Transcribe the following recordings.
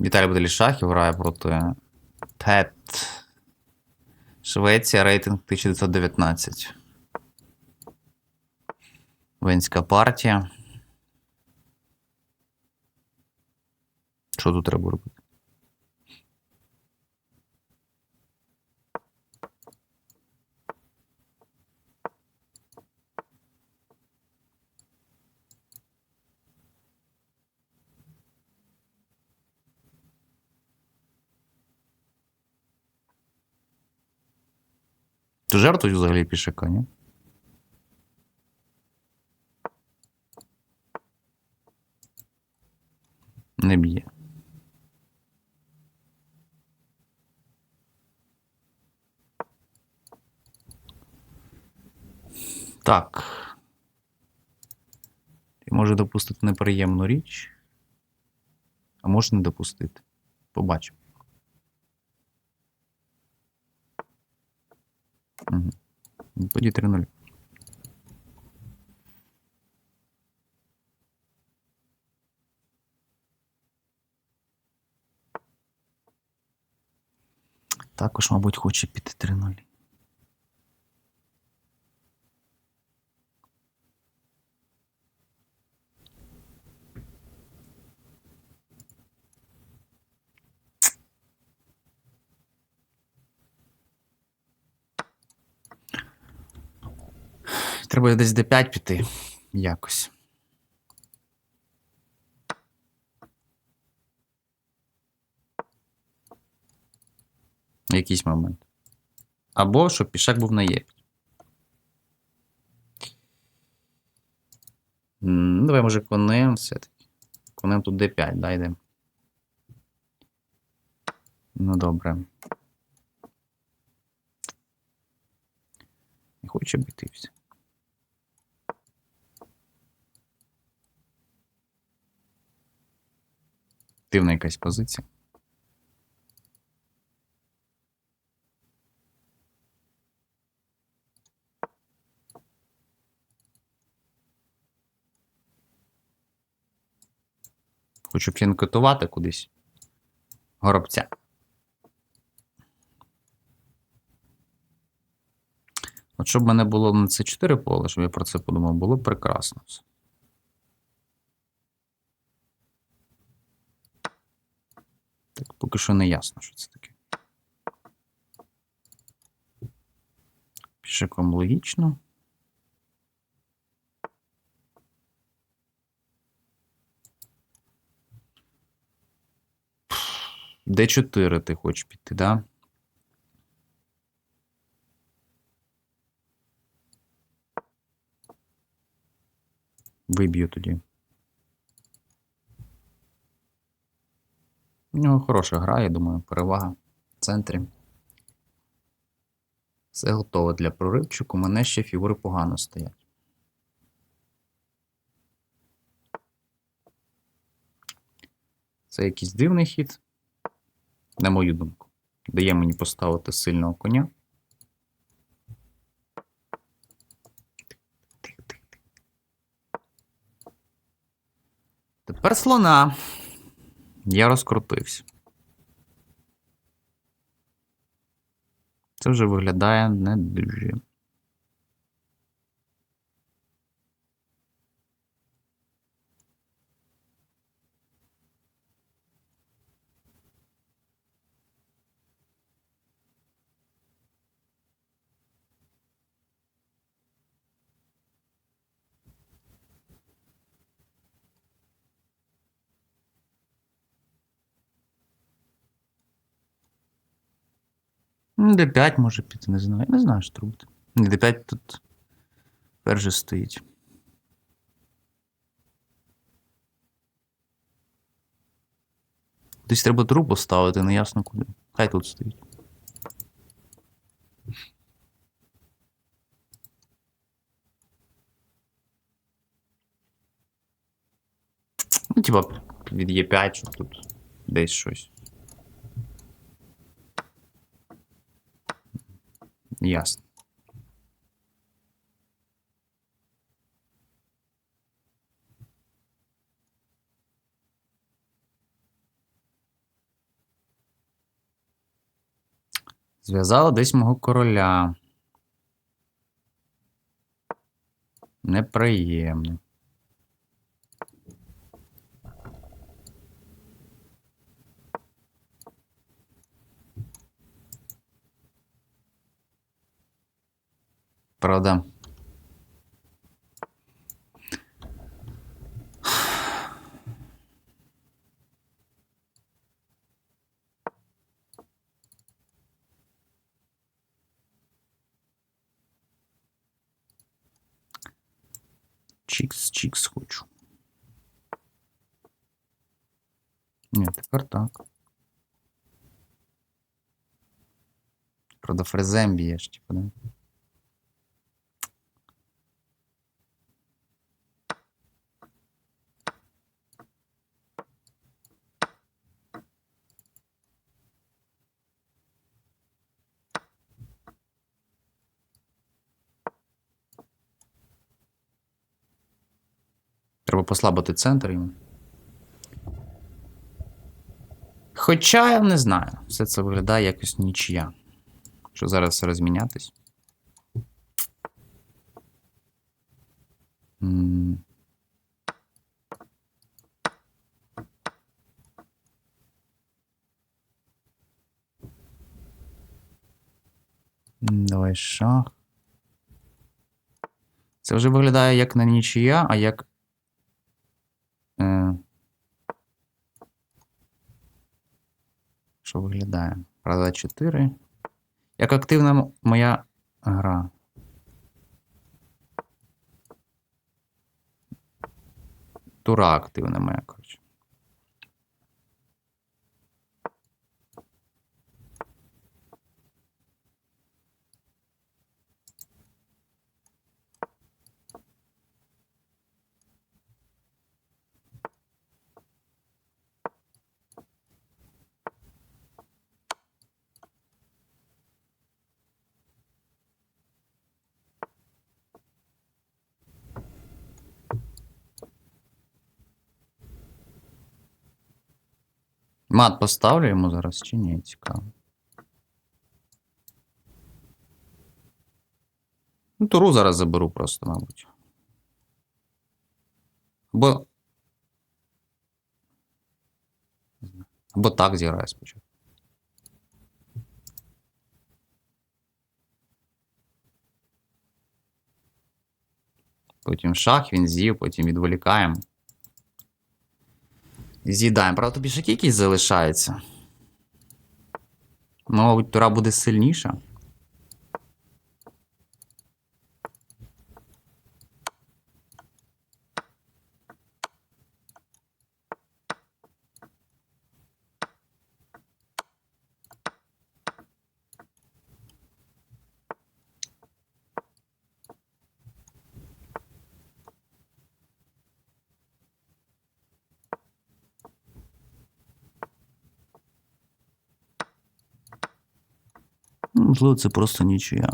Віталій Баделішахів грає проти ТЕТ. Швеція, рейтинг 1919. Венська партія. Що тут треба робити? Ти жертвуєш взагалі пішака, ні? Не б'є. Так. Ти може допустити неприємну річ, а може не допустити. Побачимо. Тоді 3-0. Також, мабуть, хоче піти 3-0. Треба десь d5 піти. Якось. Якийсь момент. Або щоб пішак був на Є. Ну, давай, може, конем все-таки. Конем тут d5, да, йдемо. Ну, добре. Не хоче бити все. Дивна якась позиція. Хочу фінкотувати кудись. Горобця. От щоб в мене було на це 4 поле, щоб я про це подумав, було б прекрасно. все. Так, поки що не ясно, що це таке. Пішаком логічно. Д4 ти хочеш піти, да? Виб'ю тоді. У нього хороша гра, я думаю, перевага в центрі. Все готово для проривчику. У мене ще фігури погано стоять. Це якийсь дивний хід, на мою думку. Дає мені поставити сильного коня. Тепер слона. Я розкрутився. Це вже виглядає не дуже. Ну, D5 може піти, не знаю. Не знаю, що робити. Ні, D5 тут перше стоїть. Десь треба трубу поставити, не ясно куди. Хай тут стоїть. Ну, типа, від Е5, щоб тут десь щось. Ясно. Зв'язала десь мого короля. Неприємно. Правда. Чікс, чікс хочу. Ні, тепер так. Правда, фрезем б'єш, типу, да? Треба послабити центр йому. Хоча я не знаю, все це виглядає якось нічия. Що зараз розмінятись. Давай шах. Це вже виглядає як не нічия, а як. Е... Що виглядає? Правда 4. Як активна моя гра. Тура активна моя, Мат поставлю йому зараз чи ні? Цікаво. Ну, туру зараз заберу просто, мабуть. Бо. Або так зіграю спочатку. Потім шах, він з'їв, потім відволікаємо. З'їдаємо. Правда, тобі ще кількість залишається. Ну, Мабуть, тура буде сильніша. Можливо, це просто нічия.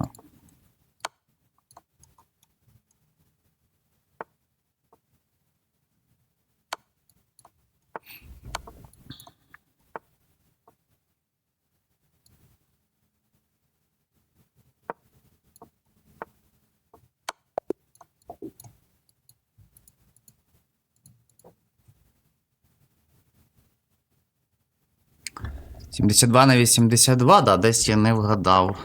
Сімдесят два на 82, да, десь я не вгадав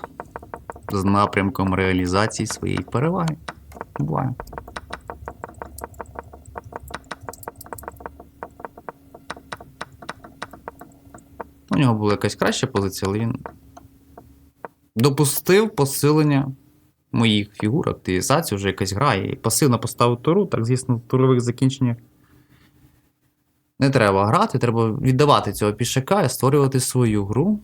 з напрямком реалізації своєї переваги. Буває. У нього була якась краща позиція, але він допустив посилення моїх фігур, активізацію, вже якась грає. І пасивно поставив туру, так, звісно, турових закінченнях не треба грати, треба віддавати цього пішака і створювати свою гру.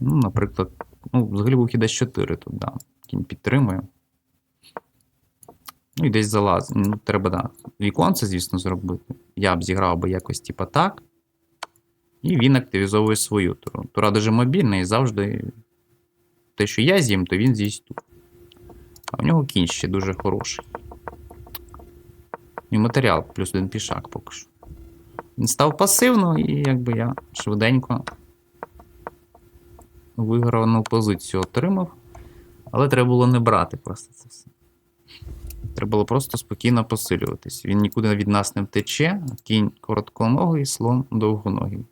Ну, наприклад, ну, взагалі був хід 4 тут, да. Кінь підтримує. Ну і десь залазить. Ну, треба, да. Віконце, звісно, зробити. Я б зіграв би якось типа так. І він активізовує свою туру. Тура дуже мобільна і завжди те, що я з'їм, то він з'їсть тут. А в нього кінь ще дуже хороший. І матеріал плюс один пішак поки що. Він став пасивно, і якби я швиденько виграну позицію отримав. Але треба було не брати просто це все. Треба було просто спокійно посилюватись. Він нікуди від нас не втече. Кінь коротконогий, слон довгоногий.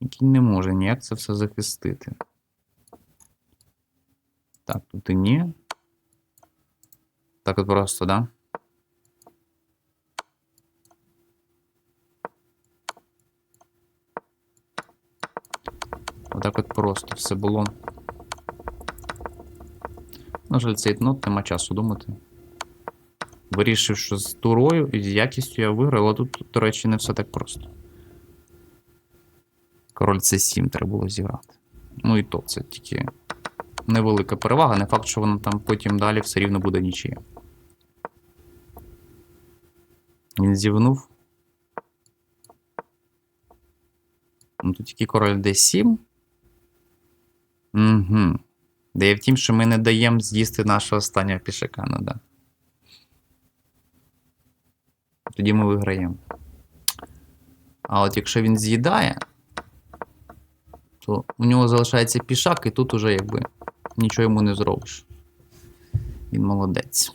І кінь не може ніяк це все захистити. Так, тут і ні. Так от просто, да? Отак от просто все було. На жаль, цей нот нема часу думати. Вирішив, що з турою і з якістю я виграв, але тут, до речі, не все так просто. Король C7 треба було зіграти. Ну і то, це тільки невелика перевага, не факт, що воно там потім далі все рівно буде нічия. Він зівнув. Ну тут тільки король D7. Угу. Де втім, що ми не даємо з'їсти нашого останнього пішака, ну да. Тоді ми виграємо. А от якщо він з'їдає, то у нього залишається пішак, і тут уже якби нічого йому не зробиш. Він молодець.